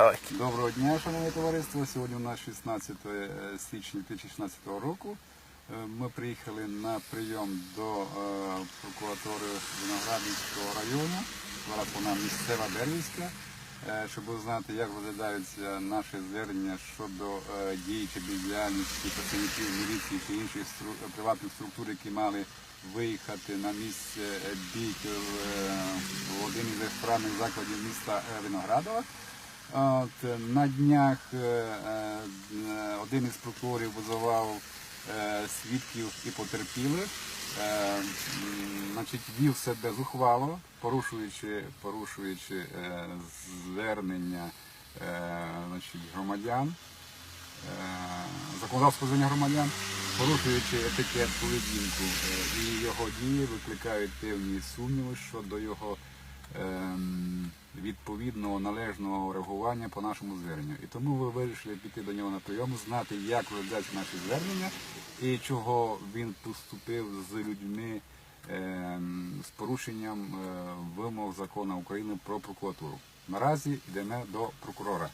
Давай. Доброго дня, шановне товариство. Сьогодні у нас 16 січня 2016 року. Е, Ми приїхали на прийом до е, прокуратури Виноградівського району. Зараз вона місцева Дервівська, е, щоб узнати, як розглядаються наші звернення щодо е, дій чи бездіяльності працівників міліції чи інших приватних структур, які мали виїхати на місце е, бійки в, е, один із ресторанних закладів міста е, Виноградова. От, е, на днях е, е, один із прокурорів визивав свідків і потерпілих, значить, вів себе зухвало, порушуючи, порушуючи звернення значить, громадян, законодавство звання громадян, порушуючи етикет поведінку. І його дії викликають певні сумніви щодо його ем, відповідного належного реагування по нашому зверненню. І тому ви вирішили піти до нього на прийом, знати, як розглядаються наші звернення і чого він поступив з людьми е, з порушенням е, вимог закону України про прокуратуру. Наразі йдемо до прокурора.